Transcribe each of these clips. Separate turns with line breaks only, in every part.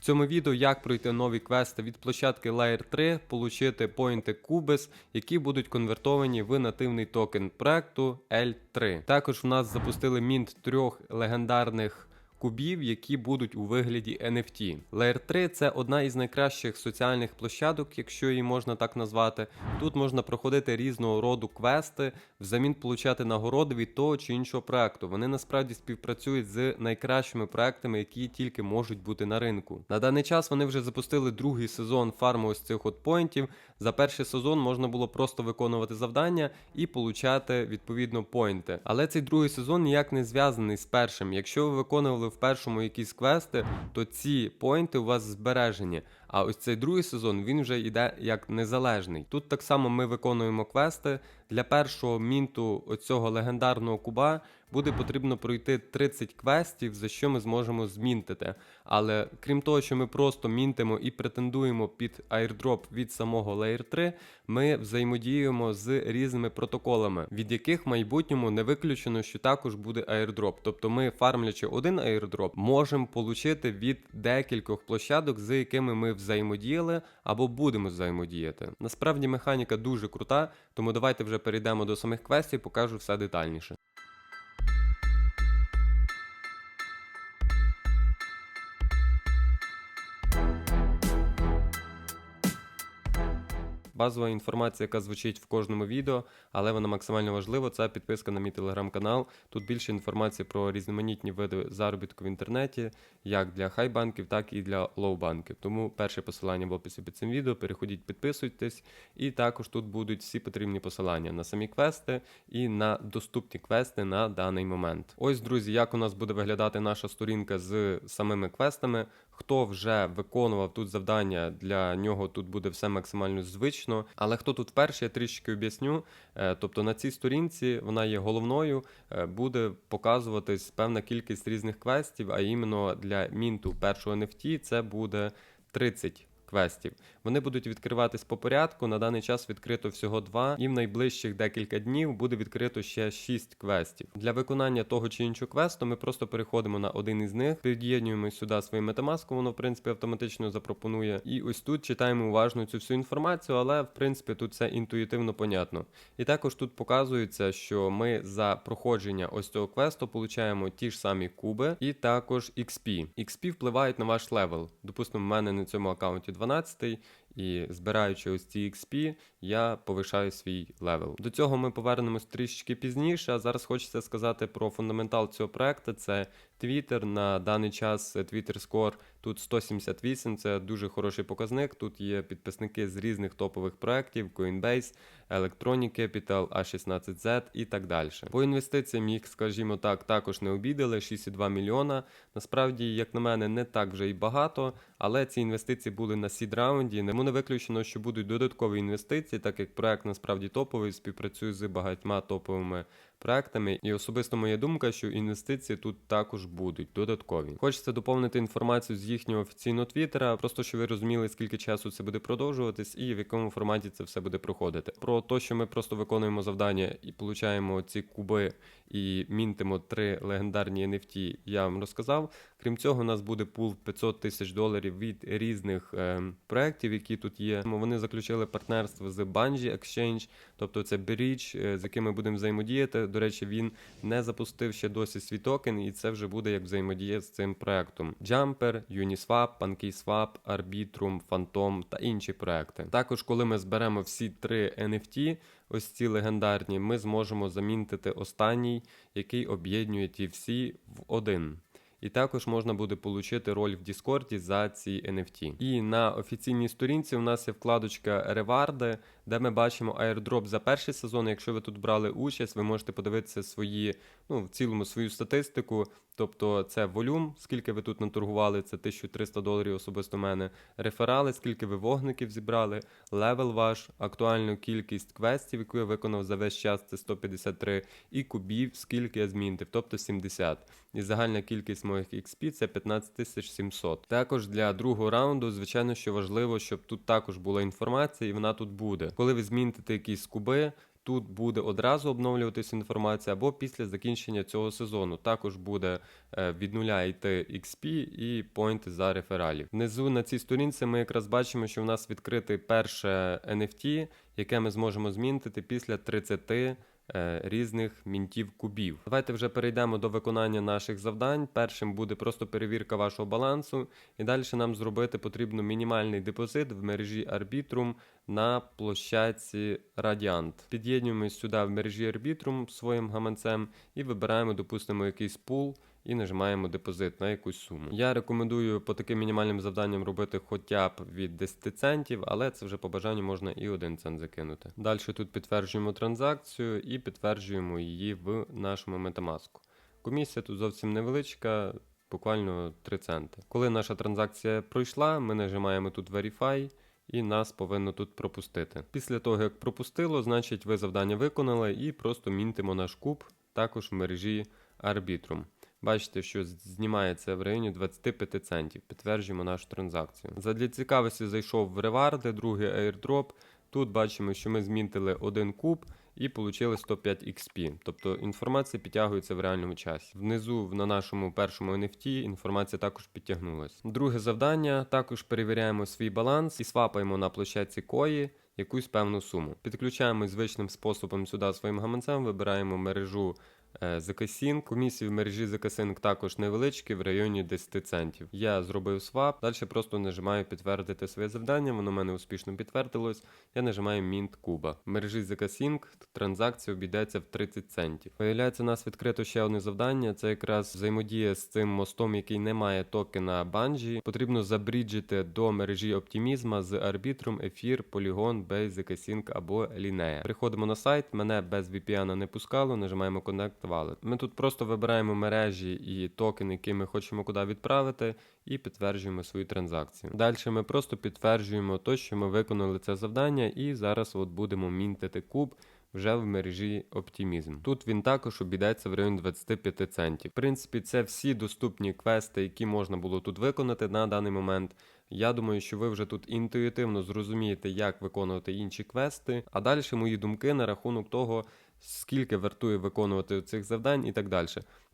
В цьому відео як пройти нові квести від площадки Layer 3, получити поінти Cubes, які будуть конвертовані в нативний токен проекту L3. Також в нас запустили мінт трьох легендарних кубів, які будуть у вигляді NFT. Layer 3 це одна із найкращих соціальних площадок, якщо її можна так назвати. Тут можна проходити різного роду квести, взамін получати нагороди від того чи іншого проекту. Вони насправді співпрацюють з найкращими проектами, які тільки можуть бути на ринку. На даний час вони вже запустили другий сезон фарму ось цих от поінтів. За перший сезон можна було просто виконувати завдання і получати відповідно поінти. Але цей другий сезон ніяк не зв'язаний з першим. Якщо ви виконували в першому якісь квести, то ці поінти у вас збережені. А ось цей другий сезон він вже йде як незалежний. Тут так само ми виконуємо квести. Для першого мінту оцього легендарного куба буде потрібно пройти 30 квестів, за що ми зможемо змінтити. Але крім того, що ми просто мінтимо і претендуємо під airdrop від самого Layer 3, ми взаємодіємо з різними протоколами, від яких в майбутньому не виключено, що також буде airdrop. Тобто ми, фармлячи один airdrop, можемо отримати від декількох площадок, з якими ми взаємодіяли або будемо взаємодіяти. Насправді механіка дуже крута, тому давайте вже перейдемо до самих квестів, покажу все детальніше. Базова інформація, яка звучить в кожному відео, але вона максимально важлива. Це підписка на мій телеграм-канал. Тут більше інформації про різноманітні види заробітку в інтернеті, як для хай-банків, так і для лоу-банків. Тому перше посилання в описі під цим відео. Переходіть, підписуйтесь, і також тут будуть всі потрібні посилання на самі квести і на доступні квести на даний момент. Ось, друзі, як у нас буде виглядати наша сторінка з самими квестами. Хто вже виконував тут завдання, для нього тут буде все максимально звично. Але хто тут перший, я трішки об'ясню. Е, Тобто на цій сторінці вона є головною, е, буде показуватись певна кількість різних квестів, а іменно для мінту першого NFT це буде 30 квестів. Вони будуть відкриватись по порядку. На даний час відкрито всього два, і в найближчих декілька днів буде відкрито ще 6 квестів. Для виконання того чи іншого квесту ми просто переходимо на один із них, під'єднуємо сюди своє метамаску, воно в принципі автоматично запропонує. І ось тут читаємо уважно цю всю інформацію, але в принципі тут все інтуїтивно понятно. І також тут показується, що ми за проходження ось цього квесту получаємо ті ж самі куби і також XP. XP впливають на ваш левел. Допустимо, в мене на цьому аккаунті 12 і збираючи ось ці XP, я повишаю свій левел. До цього ми повернемось трішечки пізніше. А зараз хочеться сказати про фундаментал цього проекту. Це Twitter. На даний час Twitter Score тут 178, це дуже хороший показник. Тут є підписники з різних топових проєктів, Coinbase, Electronic Capital, A16Z і так далі. По інвестиціям їх, скажімо так, також не обідали 6,2 мільйона. Насправді, як на мене, не так вже і багато, але ці інвестиції були на сід раунді. Тому не виключено, що будуть додаткові інвестиції, так як проект насправді топовий, співпрацює з багатьма топовими проектами. І особисто моя думка, що інвестиції тут також будуть додаткові. Хочеться доповнити інформацію з їхнього офіційного твіттера, просто щоб ви розуміли, скільки часу це буде продовжуватись і в якому форматі це все буде проходити. Про те, що ми просто виконуємо завдання і получаємо ці куби і мінтимо три легендарні NFT, я вам розказав. Крім цього, у нас буде пул 500 тисяч доларів від різних е, проєктів, які тут є. Вони заключили партнерство з Bungie Exchange, тобто це Bridge, е, з яким ми будемо взаємодіяти. До речі, він не запустив ще досі свій токен, і це вже буде як взаємодія з цим проектом. Jumper, Uniswap, PancakeSwap, Arbitrum, Phantom та інші проекти. Також, коли ми зберемо всі три NFT, ось ці легендарні, ми зможемо замінтити останній, який об'єднує ті всі в один. І також можна буде отримати роль в Діскорді за ці NFT. І на офіційній сторінці у нас є вкладочка Реварди, де ми бачимо airdrop за перший сезон. Якщо ви тут брали участь, ви можете подивитися свої, ну в цілому свою статистику. Тобто це волюм, скільки ви тут наторгували, це 1300 доларів особисто в мене. Реферали, скільки ви вогників зібрали, левел ваш, актуальну кількість квестів, яку я виконав за весь час, це 153, і кубів, скільки я змінтив, тобто 70. І загальна кількість моїх XP це 15700. Також для другого раунду, звичайно, що важливо, щоб тут також була інформація, і вона тут буде. Коли ви змінтите якісь куби, Тут буде одразу обновлюватися інформація або після закінчення цього сезону. Також буде е, від нуля йти XP і поінти за рефералів. Внизу на цій сторінці ми якраз бачимо, що в нас відкрите перше NFT, яке ми зможемо змінити після 30 е, різних мінтів кубів. Давайте вже перейдемо до виконання наших завдань. Першим буде просто перевірка вашого балансу, і далі нам зробити потрібно мінімальний депозит в мережі Arbitrum на площадці Radiant. Під'єднуємось сюди в мережі Arbitrum своїм гаманцем і вибираємо, допустимо, якийсь пул. І нажимаємо депозит на якусь суму. Я рекомендую по таким мінімальним завданням робити хоча б від 10 центів, але це вже по бажанню можна і 1 цент закинути. Далі тут підтверджуємо транзакцію і підтверджуємо її в нашому Metamask. Комісія тут зовсім невеличка, буквально 3 центи. Коли наша транзакція пройшла, ми нажимаємо тут Verify і нас повинно тут пропустити. Після того, як пропустило, значить ви завдання виконали і просто мінтимо наш куб також в мережі Arbitrum. Бачите, що знімається в районі 25 центів. Підтверджуємо нашу транзакцію. Задля цікавості зайшов в реварди, другий airdrop. Тут бачимо, що ми змінтили один куб і отримали 105 XP. Тобто інформація підтягується в реальному часі. Внизу на нашому першому NFT інформація також підтягнулася. Друге завдання: також перевіряємо свій баланс і свапаємо на площадці кої якусь певну суму. Підключаємо звичним способом сюди своїм гаманцем, вибираємо мережу. Е, ZK-Sync. Комісії в мережі ZK-Sync також невеличкі, в районі 10 центів. Я зробив свап, далі просто нажимаю підтвердити своє завдання, воно в мене успішно підтвердилось. Я нажимаю Mint Куба. В мережі ZK-Sync транзакція обійдеться в 30 центів. Виявляється, у нас відкрито ще одне завдання. Це якраз взаємодія з цим мостом, який не має токена Банжі. Потрібно забріджити до мережі оптимізма з Arbitrum, Ефір, Polygon, Base, ZK-Sync або Linea. Приходимо на сайт, мене без VPN не пускало, нажимаємо Connect Wallet. Ми тут просто вибираємо мережі і токен, які ми хочемо куди відправити, і підтверджуємо свою транзакцію. Далі ми просто підтверджуємо то, що ми виконали це завдання, і зараз от будемо мінтити куб. Вже в мережі Optimism. Тут він також обійдеться в районі 25 центів. В принципі, це всі доступні квести, які можна було тут виконати на даний момент. Я думаю, що ви вже тут інтуїтивно зрозумієте, як виконувати інші квести. А далі мої думки на рахунок того, скільки вартує виконувати цих завдань і так далі.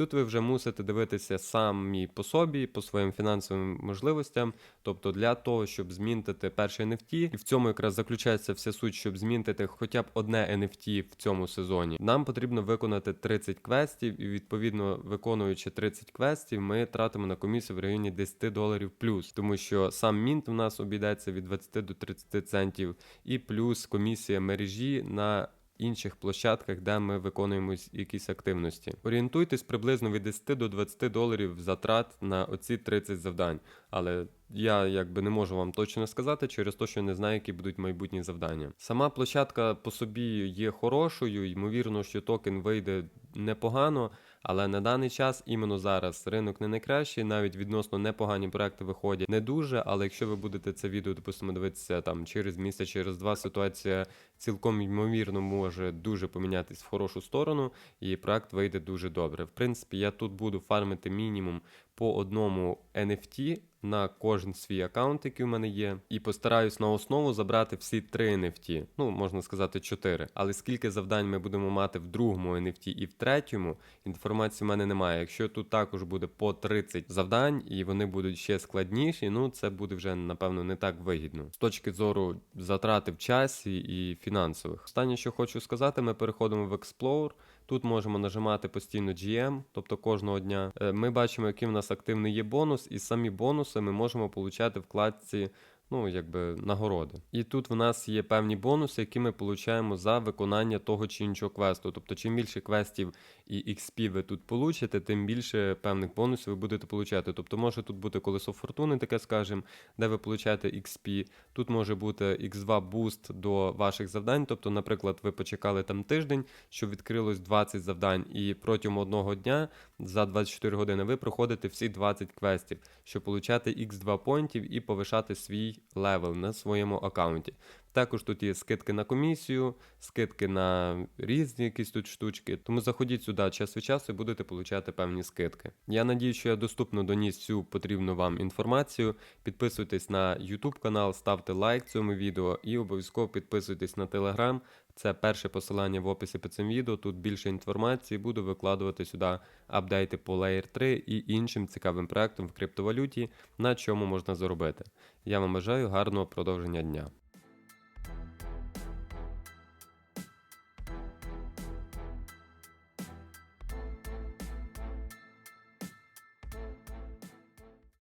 Тут ви вже мусите дивитися самі по собі, по своїм фінансовим можливостям. Тобто для того, щоб змінтити перший NFT, і в цьому якраз заключається вся суть, щоб змінтити хоча б одне NFT в цьому сезоні. Нам потрібно виконати 30 квестів, і відповідно виконуючи 30 квестів, ми тратимо на комісію в районі 10 доларів плюс, тому що сам мінт в нас обійдеться від 20 до 30 центів, і плюс комісія мережі на інших площадках, де ми виконуємо якісь активності. Орієнтуйтесь приблизно від 10 до 20 доларів затрат на оці 30 завдань. Але я якби не можу вам точно сказати через те, що не знаю, які будуть майбутні завдання. Сама площадка по собі є хорошою, ймовірно, що токен вийде непогано. Але на даний час, іменно зараз, ринок не найкращий, навіть відносно непогані проекти виходять не дуже. Але якщо ви будете це відео, допустимо, дивитися там через місяць, через два, ситуація цілком ймовірно може дуже помінятись в хорошу сторону, і проект вийде дуже добре. В принципі, я тут буду фармити мінімум по одному NFT на кожен свій аккаунт, який у мене є, і постараюсь на основу забрати всі три NFT, ну можна сказати, чотири. Але скільки завдань ми будемо мати в другому NFT і в третьому, інформації в мене немає. Якщо тут також буде по 30 завдань, і вони будуть ще складніші, ну це буде вже напевно не так вигідно. З точки зору затрати в часі і фінансових. Останнє, що хочу сказати, ми переходимо в Explore. Тут можемо нажимати постійно GM, тобто кожного дня. Е, Ми бачимо, який в нас активний є бонус, і самі бонуси ми можемо отримати в вкладці. Ну, якби нагороди. І тут в нас є певні бонуси, які ми отримуємо за виконання того чи іншого квесту. Тобто, чим більше квестів і XP ви тут получите, тим більше певних бонусів ви будете получати. Тобто може тут бути колесо фортуни, таке скажемо, де ви получаєте XP. Тут може бути X2 буст до ваших завдань. Тобто, наприклад, ви почекали там тиждень, щоб відкрилось 20 завдань, і протягом одного дня за 24 години ви проходите всі 20 квестів, щоб получати X2 поінтів і повишати свій левел на своєму аккаунті. Також тут є скидки на комісію, скидки на різні якісь тут штучки. Тому заходіть сюди час від часу і будете получати певні скидки. Я надію, що я доступно доніс всю потрібну вам інформацію. Підписуйтесь на YouTube канал, ставте лайк цьому відео і обов'язково підписуйтесь на Telegram. Це перше посилання в описі під цим відео. Тут більше інформації. Буду викладувати сюди апдейти по Layer 3 і іншим цікавим проектам в криптовалюті, на чому можна заробити. Я вам бажаю гарного продовження дня.